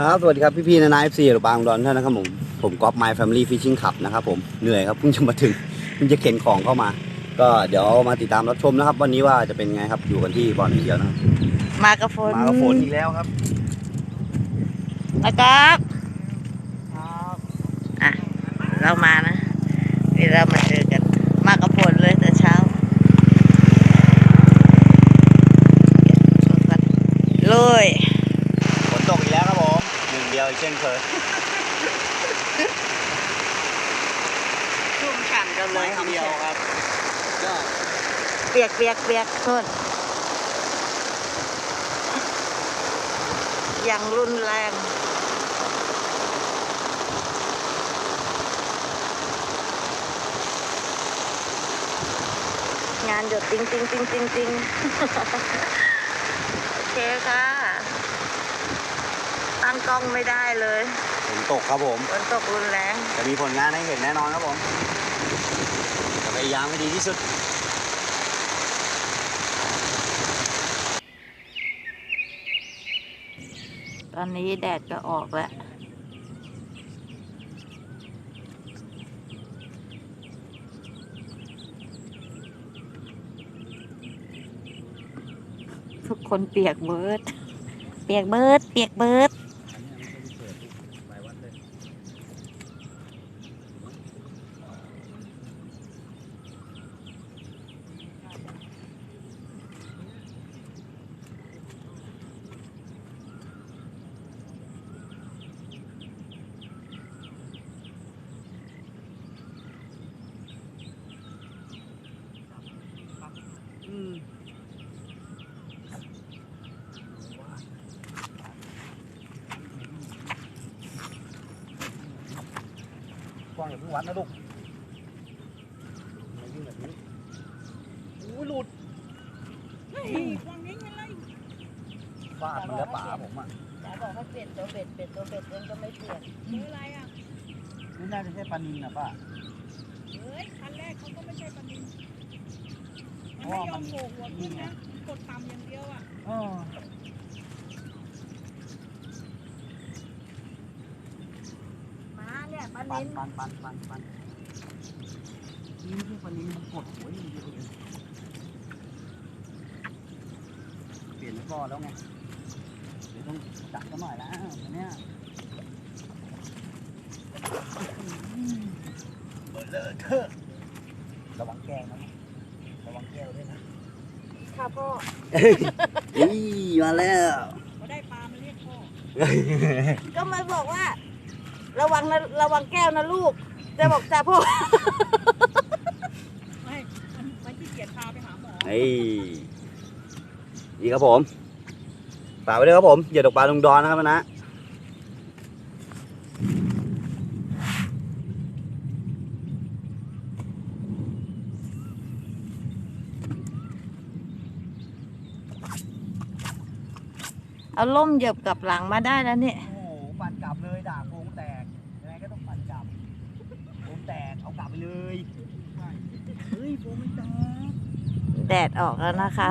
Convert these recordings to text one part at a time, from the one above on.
ครับ สวัสดีครับ พี่ๆนะนายเอฟซีหรือบางดอนท่านนะครับผม ผมก๊อฟไมล์แฟมิลี่ฟิชชิ่งขับนะครับผม เหนื่อยครับเพิ่งจะมาถึงเพิ่งจะเข็นของเข้ามา ก็เดี๋ยวมาติดตามรับชมนะครับ วันนี้ว่าจะเป็นไงครับอยู่กันที่บอลเดียวนะครับมากับฝนมากับฝนอีกแล้วครับนะครับอะเรามานะนี่เรามาเจอกันมากับฝนเลยแต่เช้าเลย ฝนตกอีกแล้วครับผมหนึ่ง เดียวอีกเช่นเคยชุ่มฉ่ำกันเลยเดียวครับก็เปียกเปียกเปียกนู่นอย่างรุนแรงงานหยดจริงจริงจริงจริงจริงโอเคค่ะ ตั้งกล้องไม่ได้เลยฝนตกครับผม ฝนตกรุนแรงจะมีผลงานให้เห็นแน่นอนครับผมจะพยายามให้ดีที่สุดตอนนี้แดดก็ออกแล้ว ทุกคนเปียกเบิดเปียกเบิดเปียกเบิด กว้างอย่าเพิ่งวัดนะลูกไม่วิ่งแบบนี้อู้หลุดวางนี้ไงไรฟาดมันแล้วป่าผมอะจ๋าบอกให้เปลี่ยนตัวเบ็ดเปลี่ยนตัวเบ็ดยังก็ไม่เปลี่ยนหรืออะไรอะนี่น่าจะใช่ปลานินนะป้าเฮ้ยคันแรกเขาก็ไม่ใช่ปลานินมันไม่ยอมโผล่หัวขึ้นนะมันกดต่ำอย่างเดียวอะ อ๋อ มาเนี่ย ปลาปันินนปันปันปันปันนี่ไม่ใช่ปลานินมันกดหัวอย่างเดียวเลยเปลี่ยนแล้วก็แล้วไงเดี๋ยวต้องจับซะหน่อยแล้วอันเนี้ยเบลอเถอะระวังแก้วนะระวังแก้วด้วยนะค่ะพ่อนี่มาแล้วพอได้ปลามาเรียกพ่อ ก็มาบอกว่า ระวังนะระวังแก้วนะลูกจะบอกจ้าพ่อไม่มันมันขี้เกียจพาไปหาหมอไอ้นี่ครับผมฝากไว้ด้วยครับผมอย่าตกปลาลงดอนนะครับนะเอาล่มเหยียบกลับหลังมาได้แล้วเนี่ย โอ้โหปั่นกลับเลยด่าโกงแต กยังไงก็ต้องปั่นกลับโกงแตกเอากลับไปเลยเฮ้ยโกงไม่แตกแดดออกแล้วนะคะ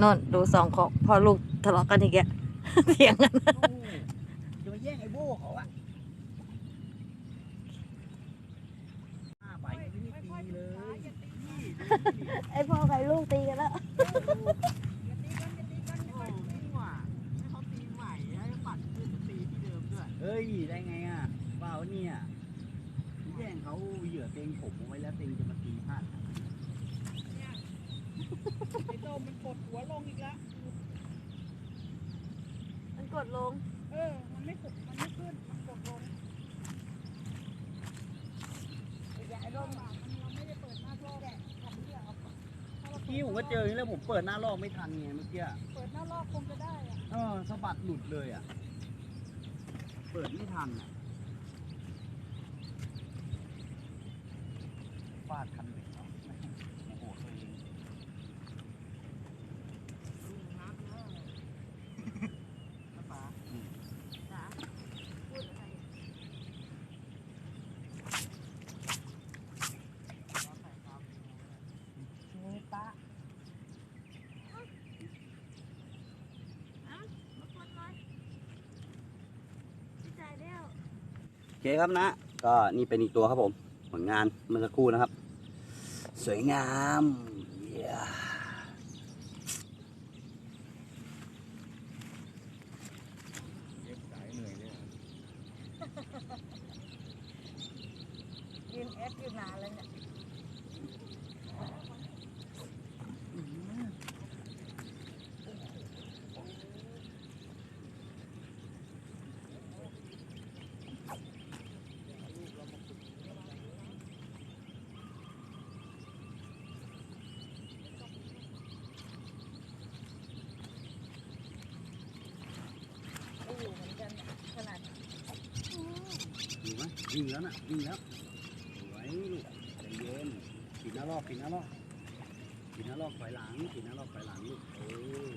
นนดูสองของพ่อลูกทะเลาะกันอีกแล้วเถียงกันโอ้จะมาแย่งไอ้โบ้เขาอะห้าใบยังไม่ได้ตีเลย ไอพ่อใครลูกตีกันแล้วอย่าตีกันอย่าตีกันอย่า โอ้ ไป จริงว่ะให้เขาตีใหม่ให้ปัดขึ้นตีที่เดิมด้วย เฮ้ย ได้ไงอะเปล่าเนี่ยแย่งเขาเหยื่อเต็งผมเอาไว้แล้วเต็งจะมาตีพลาด เนี่ยไอ้โดมมันกดหัวลงอีกแล้ว มันก ดลง เออ มันไม่กดมันไม่ขึ้น มันกดลงอย่าไอ้โดมอะมันเราไม่ได้เปิดหน้ารอบทำที่เอาถ้าเราพี่ผมก็เจออย่างนี้แล้วผมเปิดหน้าลอกไม่ทันไงเมื่อกี้เปิดหน้ารอบคงจะได้อะ เออสะบัดหลุดเลยอะ เปิดไม่ทันอะฟาดคันเบ็ดเขาโอ้โหตัวเอง นี่ป้า โอเคครับนะ ก็นี่เป็นอีกตัวครับผม ผลงานเมื่อสักครู่นะครับ สวยงามเยี่ย ยืนเอฟอยู่นานแล้วเนี่ย ไม่อยู่เหมือนกันเนี่ยขนาด อยู่ไหมยิงแล้วนะยิงแล้วสวยลูกใจเย็นปิดหน้าลอกปิดหน้าลอกปิดหน้าลอกถอยหลังปิดหน้าลอกถอยหลังลูกเออ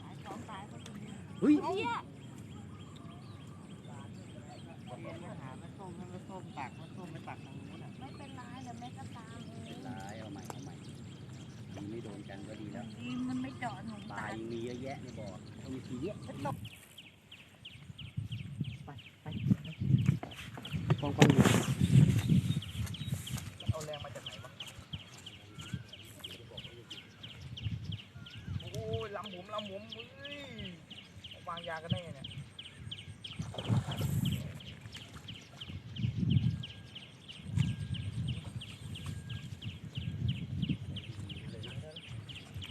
หลายสองตายก็เป็นเฮ้ยไอ้เหี้ยหาแม่ส้มให้แม่ส้มตักแม่ส้มไม่ตักทางนู้นอะไม่เป็นไรเดี๋ยวแม่ก็ตาม กันก็ดีแล้วดีมันไม่เจาะหนูปลาตายยังมีเยอะแยะในบ่อต้องมีทีเยอะไปไปกองกองอยู่เอาแรงมาจากไหนวะโอ้ยลำหมุมลำหมุมเฮ้ยวางยากันได้ไงเนี่ย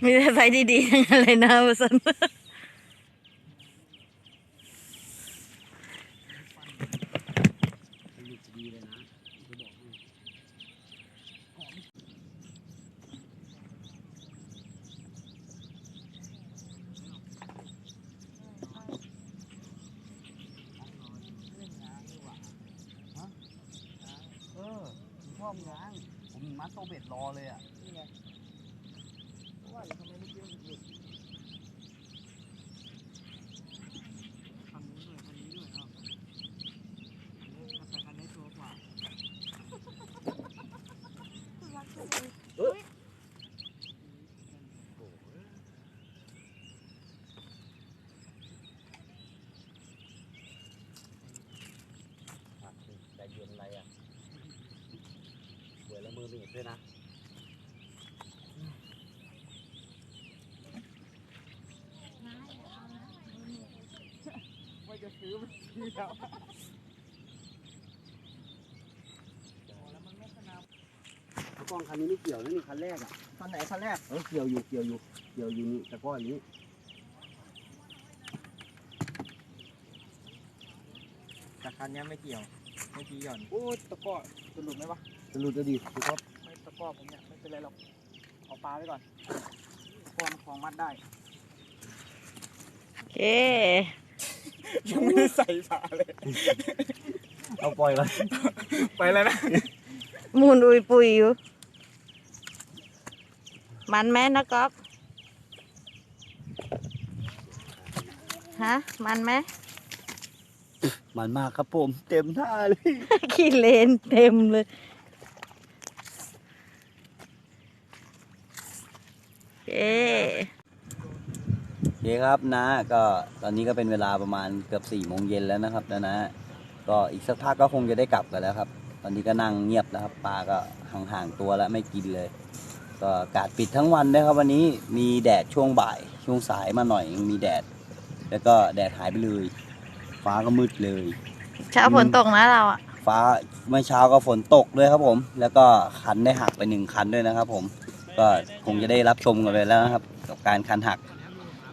มีแต่ไฟดีๆทั้งนั้นเลยนะวสันถูกดีเลยนะจะบอกให้เออผมชอบง้างผมมัดโตเบ็ดรอเลยอะ นี่ไงว่าอยู่ทำไมไม่เยอะหยุดคันนู้นด้วยคันนี้ด้วยเนาะแต่คันนี้ตัวกว่า ใจเย็นอะไรอะสวยแล้วมือเบรกด้วยนะว่าจะซื้อมันซื้อแล้วแล้วมันไม่สนามตะกร้องคันนี้ไม่เกี่ยวนะนี่คันแรกอะคันไหนคันแรกเออเกี่ยวอยู่เกี่ยวอยู่เกี่ยวอยู่นี่ตะกร้อนี้แต่คันนี้ไม่เกี่ยว เมื่อกี้หย่อนโอ้ยตะกร้อจะหลุดไหมวะจะรู้จะดีคุณครับไม่ตะกร้อผมเนี่ยไม่เป็นไรหรอกเอาปลาไว้ก่อนตะกร้อมันของมัดได้โอเคยังไม่ได้ใส่ฝาเลย เอาปล่อยไปไปแล้วนะมูนอุยปุยอยู่ มันไหมนะก๊อฟฮะ มันไหม มันมากครับผม เต็มท่าเลย ขี้เลนเต็มเลยโอเคโอเคครับนะก็ตอนนี้ก็เป็นเวลาประมาณเกือบสี่โมงเย็นแล้วนะครับนะนะก็อีกสักพักก็คงจะได้กลับกันแล้วครับ ตอนนี้ก็นั่งเงียบแล้วครับปลาก็ห่างๆตัวแล้วไม่กินเลย ก็อากาศปิดทั้งวันนะครับ วันนี้มีแดดช่วงบ่ายช่วงสายมาหน่อยมีแดด แล้วก็แดดหายไปเลย ฟ้าก็มืดเลย เช้าฝนตกนะเราอะ ฟ้าเมื่อเช้าก็ฝนตกด้วยครับผม แล้วก็คันได้หักไปหนึ่งคันด้วยนะครับ ผม ก็คงจะได้รับชมกันไปแล้วนะครับ กับการคันหัก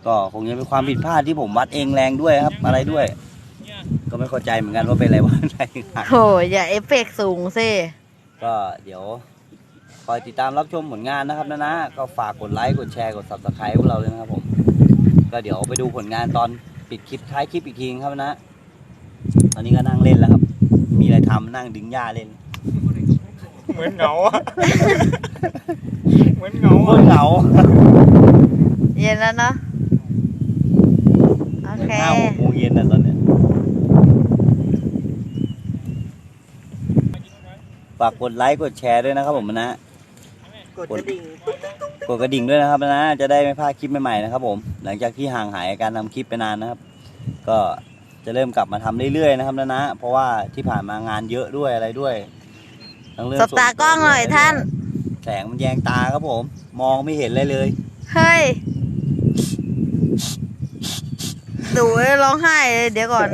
ก็คงจะเป็นความผิดพลาดที่ผมวัดเองแรงด้วยครับ อะไรด้วย ก็ไม่เข้าใจเหมือนกันว่าเป็นอะไรว่าอะไรหักโหอย่าเอฟเฟกต์สูงสิก็เดี๋ยวคอยติดตามรับชมผลงานนะครับนะนะก็ฝากกดไลค์กดแชร์กด subscribe พวกเราเลยนะครับผม ก็เดี๋ยวไปดูผลงานตอน ปิดคลิปท้ายคลิปอีกทีครับนะ ตอนนี้ก็นั่งเล่นแล้วครับ มีอะไรทำนั่งดึงหญ้าเล่น เหมือนเหงาอะเหมือนเหงาโคอะตรเหงาเย็นแล้วเนาะโอเคห้าหกโมงเย็นนะตอนเนี้ยฝากกดไลค์กดแชร์ด้วยนะครับผมนะ กดกระดิ่ง กดกระดิ่งด้วยนะครับนะจะได้ไม่พลาดคลิปใหม่ๆนะครับ ผม หลังจากที่ห่างหายการทำคลิปไปนานนะครับ ก็จะเริ่มกลับมาทำเรื่อยๆนะครับนะนะ เพราะว่าที่ผ่านมางานเยอะด้วยอะไรด้วยทั้งเรื่องสบตากล้องหน่อยท่าน แสงมันแยงตาครับผม มองไม่เห็นเลยเลยเฮ้ยดูแล้วร้องไห้เลยเดี๋ยวก่อน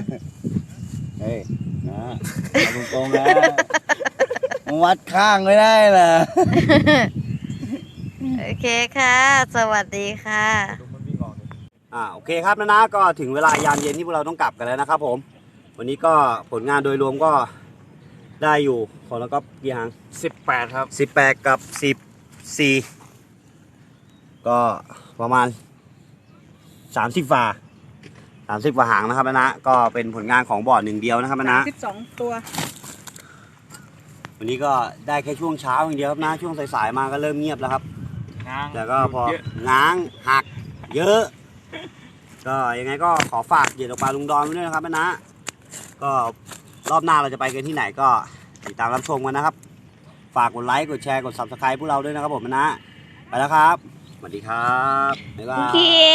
เฮ้ยนะเอาตรงๆนะมึงวัดข้างไม่ได้นะโอ เคค่ะ สวัสดีค่ะ อ่าโอเคครับนะนะก็ถึงเวลายามเย็นที่พวกเราต้องกลับกันแล้วนะครับผม วันนี้ก็ผลงานโดยรวมก็ได้อยู่คนแล้วก็กี่หางสิบแปดครับ สิบแปดกับสิบสี่ก็ประมาณสามสิบฝาสามสิบฝาหางนะครับนะนะก็เป็นผลงานของบ่อหนึ่งเดียวนะครับนะนะ สิบสองตัว วันนี้ก็ได้แค่ช่วงเช้าอย่างเดียวครับนะ ช่วงสายๆมาก็เริ่มเงียบแล้วครับ ง้างแต่ก็พอเยะง้างหัก เยอะ ก็ยังไงก็ขอฝากเหยียดออกปลาลุงดอนไว้ด้วยนะครับนะ ก็รอบหน้าเราจะไปกันที่ไหนก็ติดตามรับชมกันนะครับ ฝากกดไลค์กดแชร์กด subscribe พวกเราด้วยนะครับผมนะไปแล้วครับสวัสดีครับบ๊ายบายเย้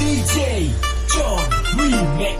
DJ John Remix